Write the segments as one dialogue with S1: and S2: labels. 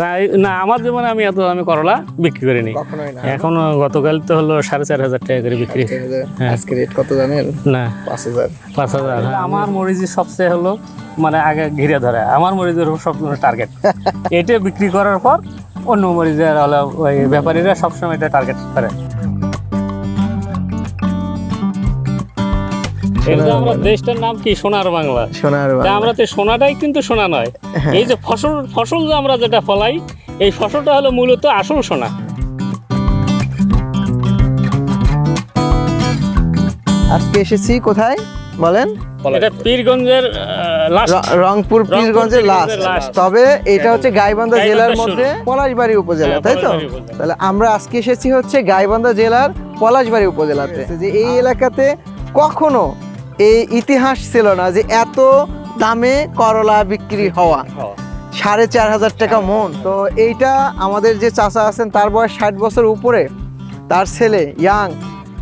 S1: তাই না আমার জীবনে আমি এত আমি করলা বিক্রি করিনি।
S2: কখনোই
S1: এখন গতকাল তো হলো সাড়ে চার হাজার টাকা করে বিক্রি। হ্যাঁ।
S2: আজকে রেট কত জানেন?
S1: না।
S2: পাঁচ হাজার।
S1: পাঁচ হাজার আমার মরিচি সবচেয়ে হলো মানে আগে ঘিরে ধরে। আমার মরিচের সব টার্গেট এটা বিক্রি করার পর অন্য মরিচের হলো ওই ব্যাপারীরা সবসময় এটা টার্গেট করে। আমরা দেশটার নাম কি? সোনার বাংলা।
S2: সোনার
S1: তা আমরা তো সোনাটাই কিন্তু সোনা নয়। এই যে ফসল ফসল যে আমরা যেটা ফলাই এই ফসলটা হলো মূলত আসল সোনা।
S2: আজকে এসেছি কোথায়? বলেন।
S1: এটা পীরগঞ্জের
S2: রংপুর পীরগঞ্জের লাস্ট তবে এটা হচ্ছে গাইবান্ধা জেলার মধ্যে পলাশবাড়ি উপজেলা
S1: হ্যাঁ,
S2: তাই তো? তাহলে আমরা আজকে এসেছি হচ্ছে গাইবান্ধা জেলার পলাশবাড়ি উপজেলাতে। যে এই এলাকাতে কখনো এই ইতিহাস ছিল না যে এত দামে করলা বিক্রি হওয়া। সাড়ে চার হাজার টাকা মন। তো এইটা আমাদের যে চাচা আছেন তার বয়স ষাট বছর উপরে। তার ছেলে ইয়াং।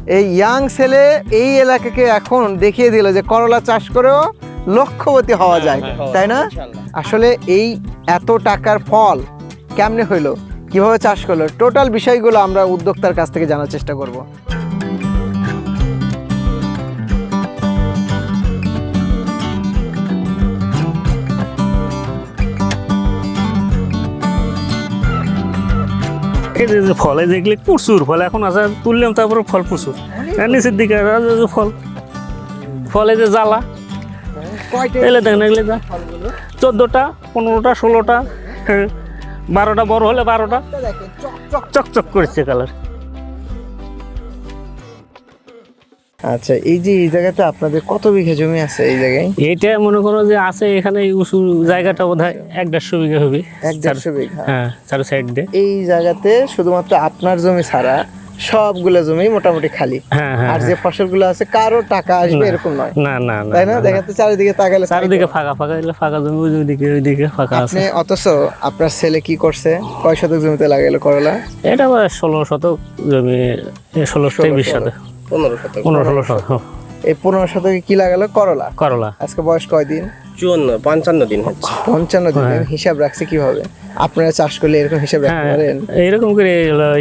S2: এই ইয়াং ছেলে এই এলাকাকে এখন দেখিয়ে দিল যে করলা চাষ করেও লক্ষ্যবতী হওয়া যায়।
S1: হ্যাঁ,
S2: তাই না? আসলে এই এত টাকার ফল কেমনে হইল? কীভাবে চাষ করল? টোটাল বিষয়গুলো আমরা উদ্যোক্তার কাছ থেকে জানার চেষ্টা করব।
S1: এই যে ফলে দেখলে প্রচুর ফল এখন আছে তুললাম তারপরে ফল প্রচুর। নিচের দিকে যে ফল ফলে যে জ্বালা এলে দেখেন এগুলো যা চোদ্দোটা পনেরোটা ষোলোটা হ্যাঁ, বারোটা বড় হলে বারোটা। চকচক। করেছে কালার
S2: আচ্ছা এই যে এই জায়গাতে আপনাদের কত বিঘা জমি আছে এই জায়গায়?
S1: এইটা মনে করো যে আছে এখানে উঁচু জায়গাটা বোধ হয় এক দেড়শো বিঘা হবে।
S2: এক দেড়শো বিঘা।
S1: হ্যাঁ চার সাইড দিয়ে।
S2: এই জায়গাতে শুধুমাত্র আপনার জমি ছাড়া সবগুলো জমি মোটামুটি খালি।
S1: হ্যাঁ হ্যাঁ
S2: আর যে ফসলগুলো আছে কারও টাকা আসবে এরকম নয়।
S1: না না
S2: তাই না? দেখেন তো চারিদিকে তাকালে
S1: চারিদিকে ফাঁকা ফাঁকা এলে ফাঁকা জমি ওই ওইদিকে ওইদিকে ফাঁকা আছে।
S2: অথচ আপনার ছেলে কি করছে? কয় শতক জমিতে লাগাইলো করলা?
S1: এটা ষোলো শতক জমি ষোলো থেকে বিশ শতক।
S2: পনেরো শতক।
S1: পনেরো ষোলো শতক
S2: এই পনেরো শতকে কি লাগালো? করলা।
S1: করলা।
S2: আজকে বয়স কয়দিন
S3: চুয়ান্ন পঞ্চান্ন দিন হচ্ছে।
S2: পঞ্চান্ন দিন হিসাব রাখছে কীভাবে? আপনারা চাষ করলে এরকম হিসাব রাখতে
S1: হ্যাঁ
S2: পারেন?
S1: এইরকম করে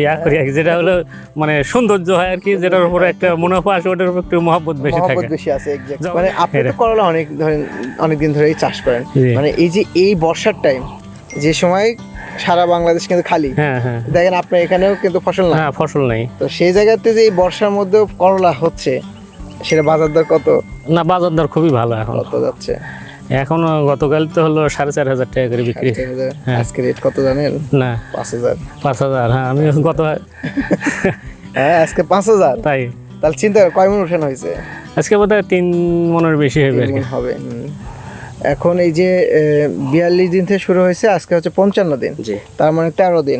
S1: ইয়া করি যেটা হলো মানে সৌন্দর্য হয় আর কি যেটার উপরে একটা মুনাফা আসে ওটার উপর একটু মহব্বত বেশি
S2: মহব্বত
S1: থাকে।
S2: বেশি আছে মানে আপনি তো করলা অনেক ধরেন অনেক দিন ধরেই চাষ করেন। মানে এই যে এই বর্ষার টাইম যে সময় সারা বাংলাদেশ কিন্তু খালি।
S1: হ্যাঁ হ্যাঁ।
S2: দেখেন আপনার এখানেও কিন্তু ফসল না
S1: হ্যাঁ ফসল নেই।
S2: তো সেই জায়গাতে যে এই বর্ষার মধ্যেও করলা হচ্ছে সেটা বাজার দর কত?
S1: না বাজার দর খুবই ভালো এখন।
S2: কত যাচ্ছে?
S1: এখন গতকাল তো হলো সাড়ে চার হাজার টাকা করে বিক্রি। হ্যাঁ।
S2: আজকে রেট কত জানেন?
S1: না।
S2: পাঁচ হাজার।
S1: পাঁচ হাজার হ্যাঁ আমি গত
S2: হ্যাঁ আজকে পাঁচ হাজার।
S1: তাই।
S2: তাহলে চিন্তা কয় মন উঠানো হয়েছে?
S1: আজকে বোধ হয় তিন মনের বেশি হবে আর কি।
S2: হবে। এখন এই যে বিয়াল্লিশ দিন থেকে শুরু হয়েছে আজকে হচ্ছে পঞ্চান্ন দিন। তার মানে তেরো দিন।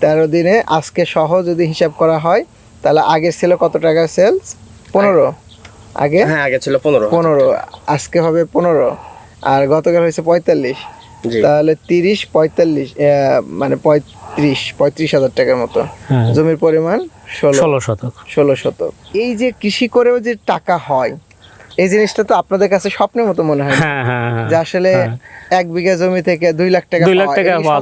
S2: তেরো দিনে আজকে সহ যদি হিসাব করা হয় তাহলে আগের ছিল কত টাকা সেলস? পনেরো। আগে?
S3: হ্যাঁ আগে ছিল পনেরো।
S2: পনেরো। আজকে হবে পনেরো। আর গতকাল হয়েছে পঁয়তাল্লিশ। তাহলে তিরিশ পঁয়তাল্লিশ আহ, মানে পঁয়ত্রিশ পঁয়ত্রিশ হাজার টাকার মতো।
S1: হ্যাঁ।
S2: জমির পরিমাণ ষোলো।
S1: ষোলো শতক।
S2: ষোলো শতক। এই যে কৃষি করেও যে টাকা হয় এই জিনিসটা তো আপনাদের কাছে স্বপ্নের মতো মনে হয়
S1: হ্যাঁ হ্যাঁ হ্যাঁ।
S2: যে আসলে এক বিঘা জমি থেকে দুই লাখ টাকা
S1: দুই লাখ টাকা পাওয়া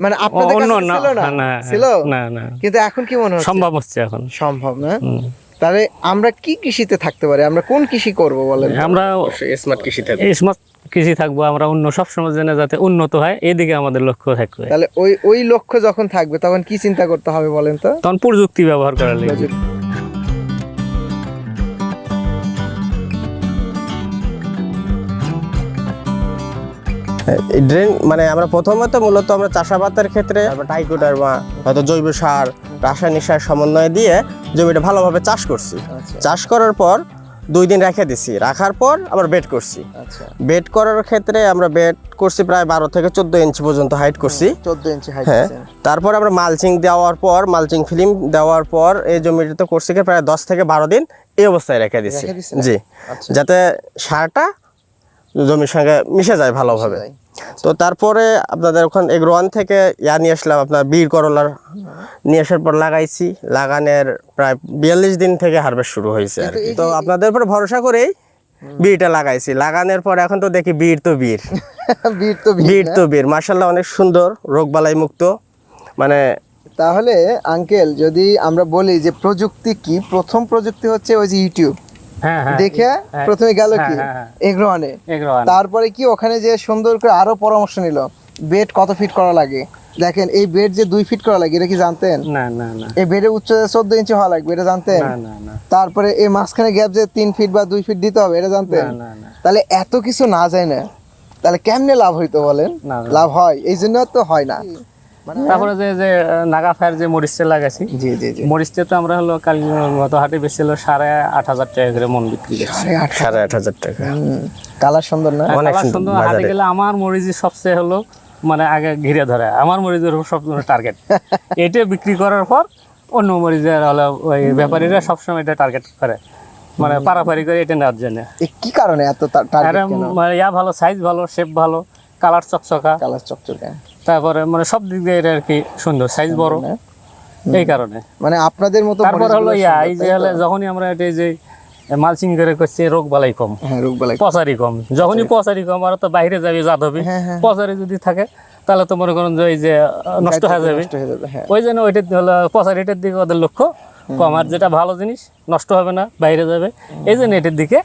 S2: মানে আপনাদের কাছে ছিল না?
S1: না
S2: ছিল?
S1: না না।
S2: কিন্তু এখন কি মনে হচ্ছে?
S1: সম্ভব হচ্ছে এখন।
S2: সম্ভব না? তাহলে আমরা কি কৃষিতে থাকতে পারি? আমরা কোন কৃষি করব বলেন
S1: আমরা
S3: স্মার্ট কৃষি থাকবে।
S1: স্মার্ট কৃষি থাকব আমরা অন্য সবসময় যেন যাতে উন্নত হয় এদিকে আমাদের লক্ষ্য থাকবে।
S2: তাহলে ওই ওই লক্ষ্য যখন থাকবে তখন কি চিন্তা করতে হবে বলেন তো?
S1: তখন প্রযুক্তি ব্যবহার করা লাগবে।
S3: ড্রেন মানে আমরা প্রথমত মূলত আমরা চাষাবাদের ক্ষেত্রে টাইকোডারমা হয়তো জৈব সার রাসায়নিক সার সমন্বয় দিয়ে জমিটা ভালোভাবে চাষ করছি।
S2: আচ্ছা।
S3: চাষ করার পর দুই দিন রেখে দিছি। রাখার পর আবার বেড করছি।
S2: আচ্ছা।
S3: বেড করার ক্ষেত্রে আমরা বেড করছি প্রায় বারো থেকে চোদ্দ ইঞ্চি পর্যন্ত হাইট করছি।
S2: চোদ্দ ইঞ্চি হাইট
S3: হ্যাঁ। তারপর আমরা মালচিং দেওয়ার পর মালচিং ফিল্ম দেওয়ার পর এই জমিটাতে করছি কি প্রায় দশ থেকে বারো দিন এই অবস্থায় রেখে
S2: দিছি।
S3: জি।
S2: আচ্ছা।
S3: যাতে সারটা জমির সঙ্গে মিশে যায় ভালোভাবে। তো তারপরে আপনাদের ওখান এগ্রো ওয়ান থেকে ইয়া নিয়ে আসলাম আপনার বীর করলার নিয়ে আসার পর লাগাইছি। লাগানোর প্রায় বিয়াল্লিশ দিন থেকে হারভেস্ট শুরু হয়েছে আর। তো আপনাদের উপর ভরসা করেই বিড়টা লাগাইছি। লাগানোর পর এখন তো দেখি বীর তো বীর।
S2: বীর তো বীর
S3: তো বীর। মার্শাল্লাহ অনেক সুন্দর রোগবালাই মুক্ত। মানে
S2: তাহলে আঙ্কেল যদি আমরা বলি যে প্রযুক্তি কি প্রথম প্রযুক্তি হচ্ছে ওই যে ইউটিউব দেখে
S1: হ্যাঁ।
S2: প্রথমে গেল কি?
S1: হ্যাঁ, হ্যাঁ,
S2: এগ্রোয়ানে। তারপরে কি ওখানে যে সুন্দর করে আরও পরামর্শ নিল বেড কত ফিট করা লাগে? দেখেন এই বেড যে দুই ফিট করা লাগে এটা কি জানতেন?
S1: না না না।
S2: এই বেডের উচ্চতা চোদ্দ ইঞ্চি হওয়া লাগবে এটা জানতেন?
S1: না না না।
S2: তারপরে এই মাঝখানে গ্যাপ যে তিন ফিট বা দুই ফিট দিতে হবে এটা জানতেন?
S1: না, না।
S2: তাহলে এত কিছু না যায় না তাহলে কেমনে লাভ হইতো বলেন। লাভ হয় এই জন্য তো হয় না।
S1: তারপরে যে যে নাগা ফায়ার যে মরিচটা লাগাইছি
S2: জি জি জি।
S1: মরিচটা তো আমরা হলো কাল গত হাটে বেচছিল সাড়ে আট হাজার টাকা করে মন বিক্রি করছি।
S2: সাড়ে আট
S3: হাজার। টাকা।
S2: কালার সুন্দর না?
S3: অনেক সুন্দর
S1: হাটে গেলে আমার মরিচই সবচেয়ে হলো মানে আগে ঘিরে ধরে আমার মরিচের সবসময় টার্গেট এটা বিক্রি করার পর অন্য মরিচের হলো ওই ব্যাপারীরা সবসময় এটা টার্গেট করে। মানে পারাপারি করে এটা নেওয়ার জন্য।
S2: কি কারণে এত টার্গেট
S1: মানে ইয়া ভালো সাইজ ভালো শেপ ভালো কালার চকচকা।
S2: কালার চকচকে।
S1: তারপরে মানে সব দিক দিয়ে এটা আর কি সুন্দর সাইজ বড়। এই কারণে।
S2: মানে আপনাদের মতো
S1: তারপর হলো ইয়া এই যে হলে যখনই আমরা এটা এই যে মালচিং করে করছে রোগ বালাই কম।
S2: হ্যাঁ রোগ বালাই
S1: পচারি কম। যখনই পচারি। কম আর তো বাইরে যাবে জাত হবে
S2: হ্যাঁ, হ্যাঁ।
S1: পচারি যদি থাকে তাহলে তো মনে করেন যে ওই যে নষ্ট হয়ে যাবে। ওই জন্য ওইটা হলো পচারিটার দিকে ওদের লক্ষ্য কম। আর যেটা ভালো জিনিস নষ্ট হবে না বাইরে যাবে। এই জন্য এটার দিকে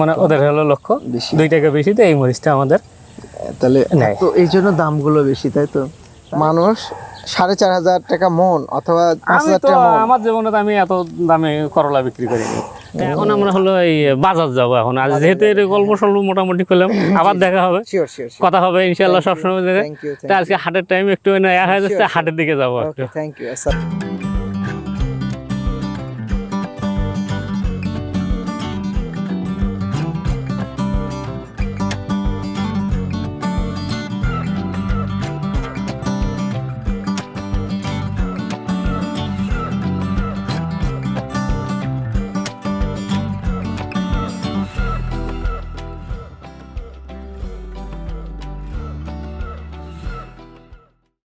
S1: মানে ওদের হলো লক্ষ্য। দুই টাকা বেশি তো এই মরিচটা আমাদের
S2: তাহলে তো এই জন্য দামগুলো বেশি তাই তো? মানুষ সাড়ে চার হাজার টাকা মন অথবা পাঁচ হাজার টাকা
S1: আমার জীবনে আমি এত দামে করলা বিক্রি করিনি এখন আমরা হলো এই বাজার যাব এখন। আজ যেহেতু এর গল্প সল্প মোটামুটি করলাম আবার দেখা হবে। কথা হবে ইনশাল্লাহ সবসময় আজকে হাটের টাইম একটু না হয়ে যাচ্ছে হাটের দিকে যাব একটু।
S2: Thank you sir